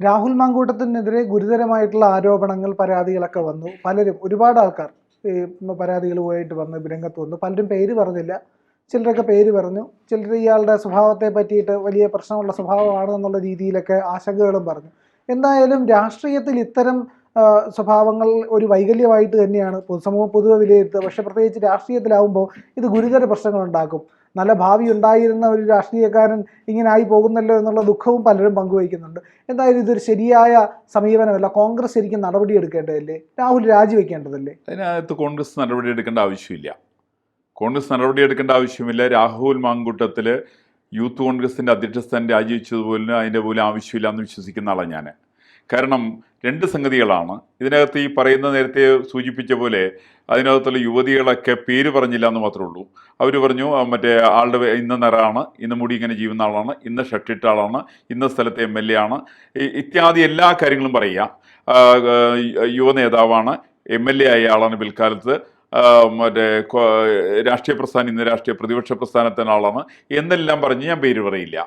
രാഹുൽ മങ്കൂട്ടത്തിനെതിരെ ഗുരുതരമായിട്ടുള്ള ആരോപണങ്ങൾ പരാതികളൊക്കെ വന്നു. പലരും ഒരുപാട് ആൾക്കാർ ഈ പരാതികളുമായിട്ട് വന്ന് രംഗത്ത് വന്നു. പലരും പേര് പറഞ്ഞില്ല. ചിലരൊക്കെ പേര് പറഞ്ഞു. ചിലർ ഇയാളുടെ സ്വഭാവത്തെ പറ്റിയിട്ട് വലിയ പ്രശ്നമുള്ള സ്വഭാവമാണ് എന്നുള്ള രീതിയിലൊക്കെ ആശങ്കകളും പറഞ്ഞു. എന്തായാലും രാഷ്ട്രീയത്തിൽ ഇത്തരം സ്വഭാവങ്ങൾ ഒരു വൈകല്യമായിട്ട് തന്നെയാണ് പൊതുസമൂഹം പൊതുവെ വിലയിരുത്തുക. പക്ഷെ പ്രത്യേകിച്ച് രാഷ്ട്രീയത്തിലാവുമ്പോൾ ഇത് ഗുരുതര പ്രശ്നങ്ങൾ ഉണ്ടാക്കും നല്ല ഭാവി ഉണ്ടായിരുന്ന ഒരു രാഷ്ട്രീയക്കാരൻ ഇങ്ങനെ ആയി പോകുന്നല്ലോ എന്നുള്ള ദുഃഖവും പലരും പങ്കുവയ്ക്കുന്നുണ്ട്. എന്തായാലും ഇതൊരു ശരിയായ സമീപനമല്ല. കോൺഗ്രസ് ശരിക്കും നടപടി എടുക്കേണ്ടതല്ലേ? രാഹുൽ രാജിവെക്കേണ്ടതല്ലേ? അതിനകത്ത് കോൺഗ്രസ് നടപടി എടുക്കേണ്ട ആവശ്യമില്ല. കോൺഗ്രസ് നടപടി എടുക്കേണ്ട ആവശ്യമില്ല. രാഹുൽ മാങ്കൂട്ടത്തിൽ യൂത്ത് കോൺഗ്രസിന്റെ അധ്യക്ഷസ്ഥാൻ രാജിവെച്ചതുപോലെ അതിന്റെ പോലും ആവശ്യമില്ല എന്ന് വിശ്വസിക്കുന്ന ആളാണ് ഞാൻ കാരണം രണ്ട് സംഗതികളാണ്. ഇതിനകത്ത് ഈ പറയുന്ന നേരത്തെ സൂചിപ്പിച്ച പോലെ അതിനകത്തുള്ള യുവതികളൊക്കെ പേര് പറഞ്ഞില്ല എന്ന് മാത്രമേ ഉള്ളൂ. അവർ പറഞ്ഞു മറ്റേ ആളുടെ ഇന്ന നിറാണ് ഇന്ന് മുടി ഇങ്ങനെ ജീവുന്ന ആളാണ് ഇന്ന് ഷട്ടിട്ട ആളാണ് ഇന്ന സ്ഥലത്തെ എം എൽ എ ആണ്. ഇത്യാദി എല്ലാ കാര്യങ്ങളും പറയുക. യുവ നേതാവാണ് എം എൽ എ ആയ ആളാണ് പിൽക്കാലത്ത്. മറ്റേ രാഷ്ട്രീയ പ്രസ്ഥാനം ഇന്ന് രാഷ്ട്രീയ പ്രതിപക്ഷ പ്രസ്ഥാനത്തിന് ആളാണ്. എന്നെല്ലാം പറഞ്ഞ് ഞാൻ പേര് പറയില്ല.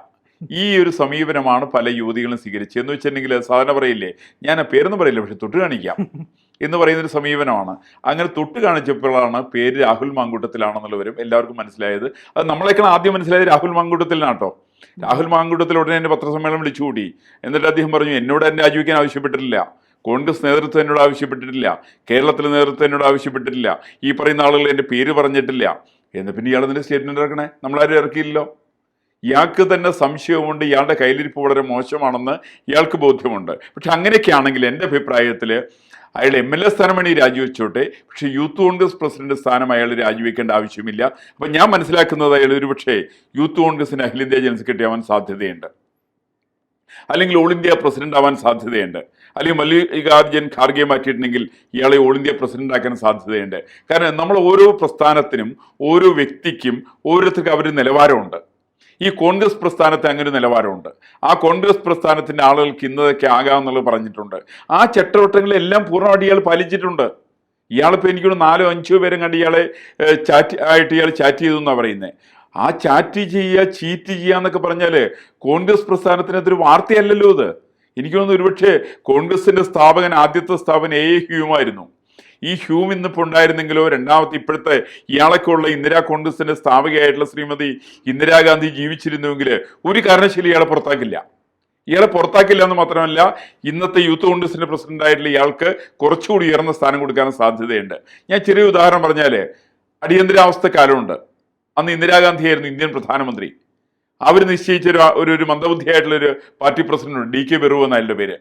ഈ ഒരു സമീപനമാണ് പല യുവതികളും സ്വീകരിച്ചത്. എന്ന് വെച്ചിട്ടുണ്ടെങ്കിൽ സാധാരണ പറയില്ലേ ഞാൻ പേരൊന്നും പറയില്ല പക്ഷെ തൊട്ട് കാണിക്കാം. എന്ന് പറയുന്നൊരു സമീപനമാണ്. അങ്ങനെ തൊട്ട് കാണിച്ചപ്പോഴാണ് പേര് രാഹുൽ മാങ്കൂട്ടത്തിലാണെന്നുള്ളവരും എല്ലാവർക്കും മനസ്സിലായത്. അത് നമ്മളെക്കാൾ ആദ്യം മനസ്സിലായത് രാഹുൽ മാങ്കൂട്ടത്തിലാട്ടോ രാഹുൽ മാങ്കൂട്ടത്തിൽ ഉടനെ എന്നെ പത്രസമ്മേളനം വിളിച്ചുകൂടി എന്നിട്ട് അദ്ദേഹം പറഞ്ഞു എന്നോട് എന്നെ രാജിവെക്കാൻ ആവശ്യപ്പെട്ടിട്ടില്ല. കോൺഗ്രസ് നേതൃത്വം എന്നോട് ആവശ്യപ്പെട്ടിട്ടില്ല. കേരളത്തിലെ നേതൃത്വം എന്നോട് ആവശ്യപ്പെട്ടിട്ടില്ല. ഈ പറയുന്ന ആളുകൾ എന്റെ പേര് പറഞ്ഞിട്ടില്ല. എന്ന് പിന്നെ ഇയാൾ നിന്റെ സ്റ്റേറ്റ്മെന്റ് ഇറക്കണേ. നമ്മളാരും ഇറക്കിയില്ലല്ലോ. ഇയാൾക്ക് തന്നെ സംശയമുണ്ട് ഇയാളുടെ കയ്യിലിരിപ്പ് വളരെ മോശമാണെന്ന് ഇയാൾക്ക് ബോധ്യമുണ്ട്. പക്ഷെ അങ്ങനെയൊക്കെ ആണെങ്കിൽ എന്റെ അഭിപ്രായത്തിൽ അയാൾ എം എൽ എ സ്ഥാനം വേണമെങ്കിൽ രാജിവെച്ചോട്ടെ. പക്ഷേ യൂത്ത് കോൺഗ്രസ് പ്രസിഡന്റ് സ്ഥാനം അയാൾ രാജിവെക്കേണ്ട ആവശ്യമില്ല. അപ്പം ഞാൻ മനസ്സിലാക്കുന്നത് അയാൾ ഒരു പക്ഷേ യൂത്ത് കോൺഗ്രസിന് അഖിലേന്ത്യാ ജനറൽ സെക്രട്ടറി ആവാൻ സാധ്യതയുണ്ട്. അല്ലെങ്കിൽ ഓൾ ഇന്ത്യ പ്രസിഡന്റ് ആവാൻ സാധ്യതയുണ്ട്. അല്ലെങ്കിൽ മല്ലികാർജുൻ ഖാർഗെ മാറ്റിയിട്ടുണ്ടെങ്കിൽ ഇയാളെ ഓൾ ഇന്ത്യ പ്രസിഡന്റ് ആക്കാൻ സാധ്യതയുണ്ട്. കാരണം നമ്മൾ ഓരോ പ്രസ്ഥാനത്തിനും ഓരോ വ്യക്തിക്കും ഓരോരുത്തർക്കും അവർ നിലവാരമുണ്ട്. ഈ കോൺഗ്രസ് പ്രസ്ഥാനത്തെ അങ്ങനെ ഒരു നിലവാരമുണ്ട്. ആ കോൺഗ്രസ് പ്രസ്ഥാനത്തിന്റെ ആളുകൾക്ക് ഇന്നതൊക്കെ ആകാമെന്നുള്ളത് പറഞ്ഞിട്ടുണ്ട്. ആ ചട്ടവട്ടങ്ങളെല്ലാം പൂർണമായിട്ട് ഇയാൾ പാലിച്ചിട്ടുണ്ട്. ഇയാളിപ്പോൾ എനിക്കൊരു നാലോ അഞ്ചോ പേരും കണ്ട് ഇയാളെ ചാറ്റ് ആയിട്ട് ഇയാൾ ചാറ്റ് ചെയ്തു എന്നാണ് പറയുന്നത് ആ ചാറ്റ് ചെയ്യുക ചീറ്റ് ചെയ്യുക എന്നൊക്കെ പറഞ്ഞാൽ കോൺഗ്രസ് പ്രസ്ഥാനത്തിനകത്തൊരു വാർത്തയല്ലല്ലോ ഇത്. എനിക്ക് തോന്നുന്നു ഒരുപക്ഷെ കോൺഗ്രസിന്റെ സ്ഥാപകൻ ആദ്യത്തെ സ്ഥാപകൻ എ എ ഹ്യൂമായിരുന്നു ഈ ഹ്യൂം ഇന്നിപ്പോൾ ഉണ്ടായിരുന്നെങ്കിലോ? രണ്ടാമത്തെ ഇപ്പോഴത്തെ ഇയാളൊക്കെ ഉള്ള ഇന്ദിരാ കോൺഗ്രസിന്റെ സ്ഥാപകയായിട്ടുള്ള ശ്രീമതി ഇന്ദിരാഗാന്ധി ജീവിച്ചിരുന്നുവെങ്കിൽ ഒരു കാരണശീലി ഇയാളെ പുറത്താക്കില്ല. ഇയാളെ പുറത്താക്കില്ല എന്ന് മാത്രമല്ല ഇന്നത്തെ യൂത്ത് കോൺഗ്രസിന്റെ പ്രസിഡന്റ് ആയിട്ടുള്ള ഇയാൾക്ക് കുറച്ചുകൂടി ഉയർന്ന സ്ഥാനം കൊടുക്കാൻ സാധ്യതയുണ്ട്. ഞാൻ ചെറിയ ഉദാഹരണം പറഞ്ഞാൽ അടിയന്തരാവസ്ഥ കാലമുണ്ട്. അന്ന് ഇന്ദിരാഗാന്ധി ആയിരുന്നു ഇന്ത്യൻ പ്രധാനമന്ത്രി. അവർ നിശ്ചയിച്ച ഒരു ഒരു മന്ദബുദ്ധിയായിട്ടുള്ള ഒരു party president D K Beru എന്നയാളുടെ പേര്.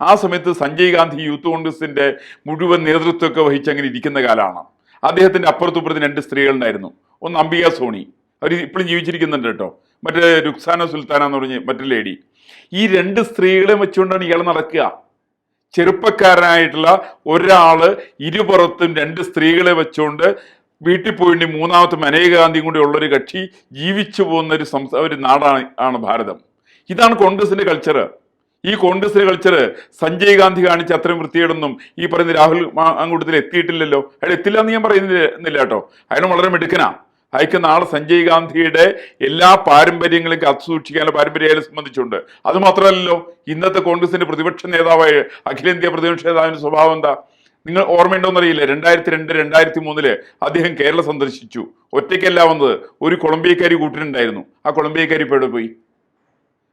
ആ സമയത്ത് സഞ്ജയ് ഗാന്ധി യൂത്ത് കോൺഗ്രസിന്റെ മുഴുവൻ നേതൃത്വമൊക്കെ വഹിച്ച് അങ്ങനെ ഇരിക്കുന്ന കാലമാണ്. അദ്ദേഹത്തിന്റെ അപ്പുറത്തും ഇപ്പുറത്തും രണ്ട് സ്ത്രീകളുണ്ടായിരുന്നു. ഒന്ന് അംബിക സോണി. അവർ ഇപ്പോഴും ജീവിച്ചിരിക്കുന്നുണ്ട് കേട്ടോ. മറ്റേ രുക്സാന സുൽത്താന എന്ന് പറഞ്ഞ് മറ്റേ ലേഡി ഈ രണ്ട് സ്ത്രീകളെ വെച്ചുകൊണ്ടാണ് ഇയാൾ നടക്കുക. ചെറുപ്പക്കാരനായിട്ടുള്ള ഒരാൾ ഇരുപുറത്തും രണ്ട് സ്ത്രീകളെ വെച്ചുകൊണ്ട് വീട്ടിൽ പോയിട്ട് മൂന്നാമത്തെ മനേകാന്തിയും കൂടി ഉള്ളൊരു കക്ഷി ജീവിച്ചു പോകുന്ന ഒരു സംസ്ഥാന ഒരു നാടാണ് ആണ് ഭാരതം. ഇതാണ് കോൺഗ്രസിന്റെ കൾച്ചർ ഈ കോൺഗ്രസിലെ കൾച്ചർ സഞ്ജയ് ഗാന്ധി കാണിച്ച അത്രയും വൃത്തികേടൊന്നും ഈ പറയുന്ന രാഹുൽ അങ്ങോട്ടത്തിൽ എത്തിയിട്ടില്ലല്ലോ. അയാൾ എത്തില്ല എന്ന് ഞാൻ പറയുന്നില്ല കേട്ടോ. അയാൾ വളരെ മിടുക്കനാ. അയക്ക് നാളെ സഞ്ജയ് ഗാന്ധിയുടെ എല്ലാ പാരമ്പര്യങ്ങളും കാത്തു സൂക്ഷിക്കാനുള്ള പാരമ്പര്യം സംബന്ധിച്ചുണ്ട്. അത് മാത്രമല്ലല്ലോ ഇന്നത്തെ കോൺഗ്രസിന്റെ പ്രതിപക്ഷ നേതാവായ അഖിലേന്ത്യാ പ്രതിപക്ഷ നേതാവിന്റെ സ്വഭാവം എന്താ? നിങ്ങൾ ഓർമ്മയുണ്ടോന്നറിയില്ല. രണ്ടായിരത്തി രണ്ട് രണ്ടായിരത്തി മൂന്നിൽ അദ്ദേഹം കേരളം സന്ദർശിച്ചു. ഒറ്റയ്ക്കല്ല വന്നത്. ഒരു കൊളംബിയക്കാരി കൂട്ടിനുണ്ടായിരുന്നു ആ കൊളംബിയക്കാരി പേടെ പോയി?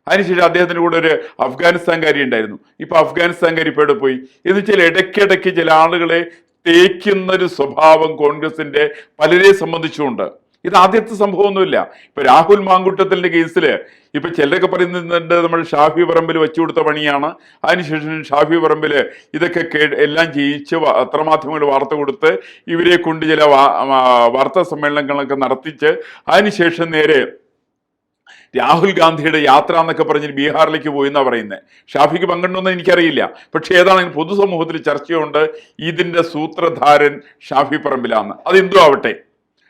അതിനുശേഷം അദ്ദേഹത്തിന് കൂടെ ഒരു അഫ്ഗാനിസ്ഥാൻകാരി ഉണ്ടായിരുന്നു. ഇപ്പൊ അഫ്ഗാനിസ്ഥാൻകാരി ഇപ്പോൾ പോയി? എന്ന് വെച്ചാൽ ഇടയ്ക്കിടയ്ക്ക് ചില ആളുകളെ തേക്കുന്ന ഒരു സ്വഭാവം കോൺഗ്രസിന്റെ പലരെ സംബന്ധിച്ചുകൊണ്ട് ഇത് ആദ്യത്തെ സംഭവമൊന്നുമില്ല. ഇപ്പൊ രാഹുൽ മാങ്കുട്ടത്തിന്റെ കേസിൽ ഇപ്പൊ ചിലരൊക്കെ പറയുന്നുണ്ട് നമ്മൾ ഷാഫി പറമ്പിൽ വെച്ചു കൊടുത്ത പണിയാണ്. അതിനുശേഷം ഷാഫി പറമ്പിൽ ഇതൊക്കെ കേ എല്ലാം ജയിച്ച് പത്രമാധ്യമങ്ങൾ വാർത്ത കൊടുത്ത് ഇവരെ കൊണ്ട് ചില വാർത്താ സമ്മേളനങ്ങളൊക്കെ നടത്തിച്ച് അതിനുശേഷം നേരെ രാഹുൽ ഗാന്ധിയുടെ യാത്ര എന്നൊക്കെ പറഞ്ഞ് ബീഹാറിലേക്ക് പോയി എന്നാ പറയുന്നത് ഷാഫിക്ക് പങ്കെടുന്നെന്ന് എനിക്കറിയില്ല. പക്ഷെ ഏതാണെങ്കിലും പൊതുസമൂഹത്തിൽ ചർച്ചയുണ്ട്? ഇതിന്റെ സൂത്രധാരൻ ഷാഫി പറമ്പിലാന്ന്. അതെന്തോ ആവട്ടെ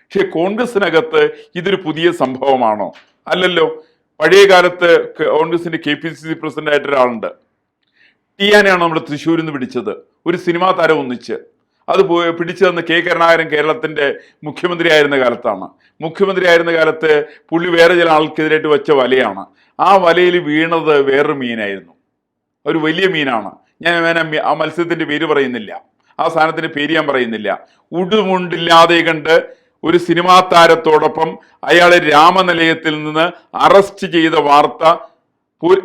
പക്ഷെ കോൺഗ്രസിനകത്ത് ഇതൊരു പുതിയ സംഭവമാണോ? അല്ലല്ലോ. പഴയ കാലത്ത് കോൺഗ്രസിന്റെ K P C C president ആയിട്ട് ഒരാളുണ്ട് ടിയാനെയാണ് നമ്മൾ തൃശ്ശൂരിൽ നിന്ന് പിടിച്ചത് ഒരു സിനിമാ താരം ഒന്നിച്ച്. അത് പിടിച്ചു തന്ന കെ. കരുണാകരൻ കേരളത്തിന്റെ മുഖ്യമന്ത്രി ആയിരുന്ന കാലത്താണ്. മുഖ്യമന്ത്രി ആയിരുന്ന കാലത്ത് പുള്ളി വേറെ ചില ആൾക്കെതിരായിട്ട് വെച്ച വലയാണ്. ആ വലയിൽ വീണത് വേറൊരു മീനായിരുന്നു. ഒരു വലിയ മീനാണ്. ഞാൻ ആ മത്സ്യത്തിന്റെ പേര് പറയുന്നില്ല. ആ സാധനത്തിന്റെ പേര് ഞാൻ പറയുന്നില്ല. ഉടുമുണ്ടില്ലാതെ കണ്ട് ഒരു സിനിമാ താരത്തോടൊപ്പം അയാളെ രാമനിലയത്തിൽ നിന്ന് അറസ്റ്റ് ചെയ്ത വാർത്ത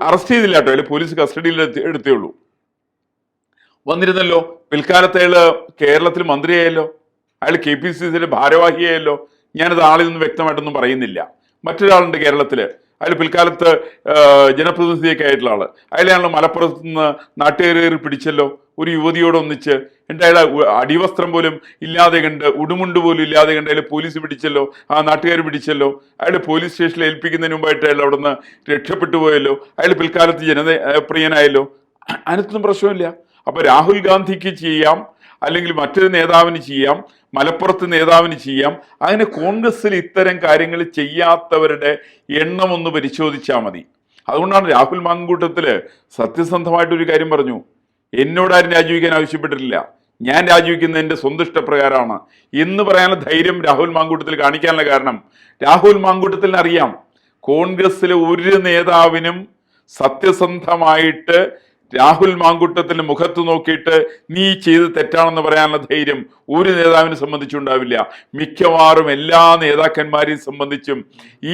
അറസ്റ്റ് ചെയ്തില്ല കേട്ടോ. അയാൾ പോലീസ് കസ്റ്റഡിയിൽ എടുത്തേ ഉള്ളൂ. വന്നിരുന്നല്ലോ. പിൽക്കാലത്ത് അയാൾ കേരളത്തിൽ മന്ത്രിയായല്ലോ? അയാൾ കെ പി സി സിയുടെ ഭാരവാഹിയായല്ലോ? ഞാനത് ആളിൽ നിന്ന് വ്യക്തമായിട്ടൊന്നും പറയുന്നില്ല. മറ്റൊരാളുണ്ട് കേരളത്തിൽ. അയാൾ പിൽക്കാലത്ത് ജനപ്രതിനിധിയൊക്കെ ആയിട്ടുള്ള ആൾ. അയാളെയാണല്ലോ മലപ്പുറത്ത് നിന്ന് നാട്ടുകാരി പിടിച്ചല്ലോ? ഒരു യുവതിയോടൊന്നിച്ച് അയാളെ ഉ- അടിവസ്ത്രം പോലും ഇല്ലാതെ കണ്ട് ഉടുമുണ്ട് പോലും ഇല്ലാതെ കണ്ട് അയാൾ പോലീസ് പിടിച്ചല്ലോ? ആ നാട്ടുകാർ പിടിച്ചല്ലോ? അയാൾ പോലീസ് സ്റ്റേഷനിൽ ഏൽപ്പിക്കുന്നതിന് മുമ്പായിട്ട് അയാൾ അവിടെ നിന്ന് രക്ഷപ്പെട്ടു പോയല്ലോ? അയാൾ പിൽക്കാലത്ത് ജനപ്രിയനായല്ലോ അതിനൊന്നും പ്രശ്നമില്ല. അപ്പൊ രാഹുൽ ഗാന്ധിക്ക് ചെയ്യാം അല്ലെങ്കിൽ മറ്റൊരു നേതാവിന് ചെയ്യാം മലപ്പുറത്ത് നേതാവിന് ചെയ്യാം അങ്ങനെ കോൺഗ്രസ്സിൽ ഇത്തരം കാര്യങ്ങൾ ചെയ്യാത്തവരുടെ എണ്ണം ഒന്ന് പരിശോധിച്ചാൽ മതി. അതുകൊണ്ടാണ് രാഹുൽ മാങ്കൂട്ടത്തിൽ സത്യസന്ധമായിട്ടൊരു കാര്യം പറഞ്ഞു. എന്നോട് ആരും രാജിവെക്കാൻ ആവശ്യപ്പെട്ടിട്ടില്ല. ഞാൻ രാജിവെക്കുന്നത് എന്റെ സ്വന്തം ഇഷ്ടപ്രകാരമാണ്. എന്ന് പറയാനുള്ള ധൈര്യം രാഹുൽ മാങ്കൂട്ടത്തിൽ കാണിക്കാനുള്ള കാരണം രാഹുൽ മാങ്കൂട്ടത്തിന് അറിയാം കോൺഗ്രസ്സിലെ ഒരു നേതാവിനും സത്യസന്ധമായിട്ട് രാഹുൽ മാങ്കുട്ടത്തിന്റെ മുഖത്ത് നോക്കിയിട്ട് നീ ചെയ്ത് തെറ്റാണെന്ന് പറയാനുള്ള ധൈര്യം ഒരു നേതാവിനെ സംബന്ധിച്ചുണ്ടാവില്ല മിക്കവാറും എല്ലാ നേതാക്കന്മാരെയും സംബന്ധിച്ചും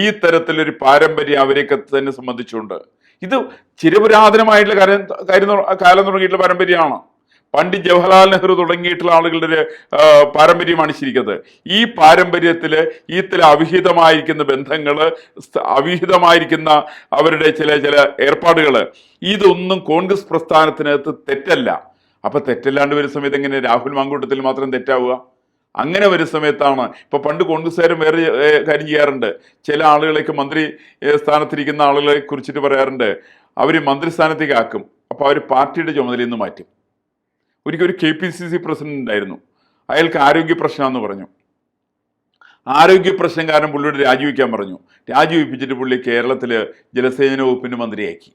ഈ തരത്തിലൊരു പാരമ്പര്യം അവരെയൊക്കെ തന്നെ സംബന്ധിച്ചുണ്ട്. ഇത് ചിരപുരാതനമായിട്ടുള്ള കാര്യം കാര്യം കാലം തുടങ്ങിയിട്ടുള്ള പാരമ്പര്യമാണ്. പണ്ഡിറ്റ് ജവഹർലാൽ നെഹ്റു തുടങ്ങിയിട്ടുള്ള ആളുകളുടെ ഒരു പാരമ്പര്യമാണ് ശരിക്കുന്നത് ഈ പാരമ്പര്യത്തിൽ ഈ ചില അവിഹിതമായിരിക്കുന്ന ബന്ധങ്ങൾ അവിഹിതമായിരിക്കുന്ന അവരുടെ ചില ചില ഏർപ്പാടുകൾ ഇതൊന്നും കോൺഗ്രസ് പ്രസ്ഥാനത്തിനകത്ത് തെറ്റല്ല. അപ്പൊ തെറ്റല്ലാണ്ട് വരുന്ന സമയത്ത് എങ്ങനെ രാഹുൽ മാങ്കൂട്ടത്തിൽ മാത്രം തെറ്റാവുക? അങ്ങനെ വരുന്ന സമയത്താണ്. ഇപ്പൊ പണ്ട് കോൺഗ്രസ്സുകാരും വേറെ കാര്യം ചെയ്യാറുണ്ട്. ചില ആളുകളെയൊക്കെ മന്ത്രി സ്ഥാനത്തിരിക്കുന്ന ആളുകളെ കുറിച്ചിട്ട് പറയാറുണ്ട്. അവർ മന്ത്രിസ്ഥാനത്തേക്ക് ആക്കും. അപ്പൊ അവർ പാർട്ടിയുടെ ചുമതലയിൽ നിന്ന് മാറ്റും. ഒരിക്കൽ ഒരു K P C C president ഉണ്ടായിരുന്നു. അയാൾക്ക് ആരോഗ്യ പ്രശ്നമാണെന്ന് പറഞ്ഞു. ആരോഗ്യ പ്രശ്നം കാരണം പുള്ളിയോട് രാജിവെക്കാൻ പറഞ്ഞു. രാജിവെപ്പിച്ചിട്ട് പുള്ളി കേരളത്തിൽ ജലസേചന വകുപ്പിന് മന്ത്രിയാക്കി.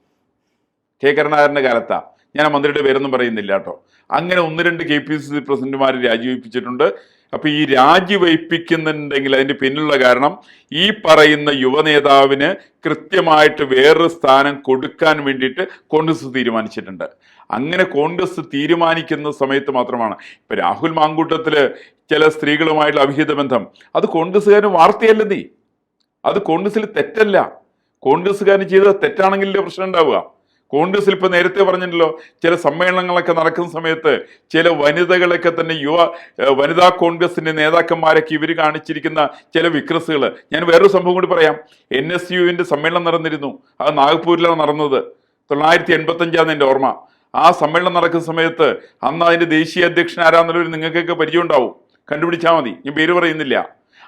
കെ കരുണാകരന്റെ കാലത്താ. ഞാൻ മന്ത്രിയുടെ പേരൊന്നും പറയുന്നില്ല കേട്ടോ. അങ്ങനെ ഒന്ന് രണ്ട് കെ പി സി സി പ്രസിഡന്റുമാർ രാജിവെപ്പിച്ചിട്ടുണ്ട്. അപ്പൊ ഈ രാജിവയ്പ്പിക്കുന്നുണ്ടെങ്കിൽ അതിന്റെ പിന്നിലുള്ള കാരണം ഈ പറയുന്ന യുവനേതാവിന് കൃത്യമായിട്ട് വേറൊരു സ്ഥാനം കൊടുക്കാൻ വേണ്ടിയിട്ട് കോൺഗ്രസ് തീരുമാനിച്ചിട്ടുണ്ട്. അങ്ങനെ കോൺഗ്രസ് തീരുമാനിക്കുന്ന സമയത്ത് മാത്രമാണ്. ഇപ്പൊ രാഹുൽ മാങ്കൂട്ടത്തിൽ ചില സ്ത്രീകളുമായിട്ടുള്ള അവിഹിത ബന്ധം. അത് കോൺഗ്രസ്സുകാരന് വാർത്തയല്ല നീ? അത് കോൺഗ്രസ്സിൽ തെറ്റല്ല. കോൺഗ്രസ്സുകാരൻ ചെയ്തത് തെറ്റാണെങ്കിലേ പ്രശ്നം ഉണ്ടാവുക. കോൺഗ്രസിൽ ഇപ്പൊ നേരത്തെ പറഞ്ഞിട്ടല്ലോ ചില സമ്മേളനങ്ങളൊക്കെ നടക്കുന്ന സമയത്ത് ചില വനിതകളൊക്കെ തന്നെ യുവ വനിതാ കോൺഗ്രസിന്റെ നേതാക്കന്മാരൊക്കെ ഇവർ കാണിച്ചിരിക്കുന്ന ചില വിക്രസുകൾ ഞാൻ വേറൊരു സംഭവം കൂടി പറയാം. എൻ എസ് യുവിന്റെ സമ്മേളനം നടന്നിരുന്നു. അത് നാഗ്പൂരിലാണ് നടന്നത്. തൊള്ളായിരത്തി എൺപത്തി അഞ്ചാന്ന് എന്റെ ഓർമ്മ. ആ സമ്മേളനം നടക്കുന്ന സമയത്ത് അന്ന് അതിന്റെ ദേശീയ അധ്യക്ഷൻ ആരാന്നുള്ളവർ നിങ്ങൾക്കൊക്കെ പരിചയം ഉണ്ടാവും. കണ്ടുപിടിച്ചാൽ മതി. ഞാൻ പേര് പറയുന്നില്ല.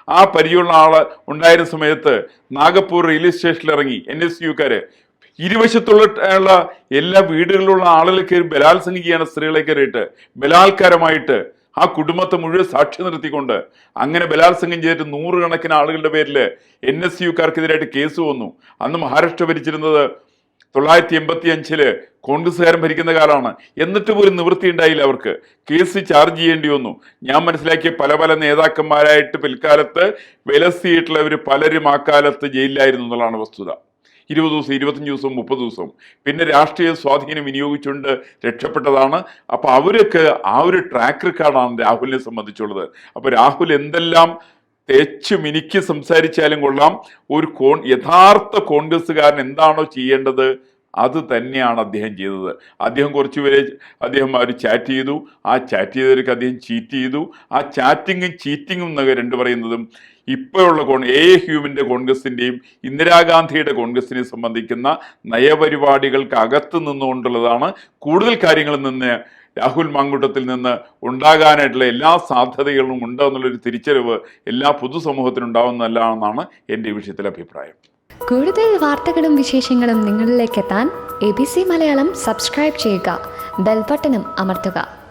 ആ പരിചയമുള്ള ആൾ ഉണ്ടായിരുന്ന സമയത്ത് നാഗപ്പൂർ റെയിൽവേ സ്റ്റേഷനിൽ ഇറങ്ങി എൻ എസ് യുക്കാര് ഇരുവശത്തുള്ള എല്ലാ വീടുകളിലുള്ള ആളുകളെ കയറി ബലാത്സംഗം ചെയ്യാൻ സ്ത്രീകളെ കയറിയിട്ട്. ബലാത്കാരമായിട്ട് ആ കുടുംബത്തെ മുഴുവൻ സാക്ഷി നിർത്തിക്കൊണ്ട് അങ്ങനെ ബലാത്സംഗം ചെയ്തിട്ട് നൂറുകണക്കിന് ആളുകളുടെ പേരിൽ എൻ എസ് യുക്കാർക്കെതിരായിട്ട് കേസ് വന്നു. അന്ന് മഹാരാഷ്ട്ര ഭരിച്ചിരുന്നത് തൊള്ളായിരത്തി എൺപത്തി അഞ്ചിൽ കോൺഗ്രസ്സുകാരൻ ഭരിക്കുന്ന കാലമാണ്. എന്നിട്ട് പോലും നിവൃത്തി ഉണ്ടായില്ല അവർക്ക്. കേസ് ചാർജ് ചെയ്യേണ്ടി വന്നു. ഞാൻ മനസ്സിലാക്കിയ പല പല നേതാക്കന്മാരായിട്ട് പിൽക്കാലത്ത് വിലസിയിട്ടുള്ളവർ പലരും ആ കാലത്ത് ജയിലിലായിരുന്നു എന്നുള്ളതാണ് വസ്തുത. ഇരുപത് ദിവസം ഇരുപത്തഞ്ച് ദിവസം മുപ്പത് ദിവസം പിന്നെ രാഷ്ട്രീയ സ്വാധീനം വിനിയോഗിച്ചുകൊണ്ട് രക്ഷപ്പെട്ടതാണ്. അപ്പൊ അവരൊക്കെ ആ ഒരു ട്രാക്ക് റെക്കോർഡാണ് രാഹുലിനെ സംബന്ധിച്ചുള്ളത്. അപ്പോൾ രാഹുൽ എന്തെല്ലാം തേച്ചു മിനിക്ക് സംസാരിച്ചാലും കൊള്ളാം. ഒരു കോൺ യഥാർത്ഥ കോൺഗ്രസ്സുകാരൻ എന്താണോ ചെയ്യേണ്ടത് അത് തന്നെയാണ് അദ്ദേഹം ചെയ്തത്. അദ്ദേഹം കുറച്ച് പേരെ അദ്ദേഹം അവർ ചാറ്റ് ചെയ്തു. ആ ചാറ്റ് ചെയ്തവർക്ക് അദ്ദേഹം ചീറ്റ് ചെയ്തു. ആ ചാറ്റിങ്ങും ചീറ്റിങ്ങും എന്നൊക്കെ രണ്ട് പറയുന്നതും ഇപ്പോഴുള്ള കോൺ എ ഹ്യൂമിന്റെ കോൺഗ്രസിന്റെയും ഇന്ദിരാഗാന്ധിയുടെ കോൺഗ്രസിനെ സംബന്ധിക്കുന്ന നയപരിപാടികൾക്ക് അകത്ത് നിന്നുകൊണ്ടുള്ളതാണ് കൂടുതൽ കാര്യങ്ങളിൽ നിന്ന് രാഹുൽ മാങ്കൂട്ടത്തിൽ നിന്ന് ഉണ്ടാകാനായിട്ടുള്ള എല്ലാ സാധ്യതകളും ഉണ്ട് എന്നുള്ളൊരു തിരിച്ചറിവ് എല്ലാ പൊതുസമൂഹത്തിനും ഉണ്ടാവുന്നതല്ലാണെന്നാണ് എന്റെ വിഷയത്തിലെ അഭിപ്രായം. കൂടുതൽ വാർത്തകളും വിശേഷങ്ങളും നിങ്ങളിലേക്ക് എത്താൻ A B C Malayalam subscribe ചെയ്യുക. ബെൽബട്ടനും അമർത്തുക.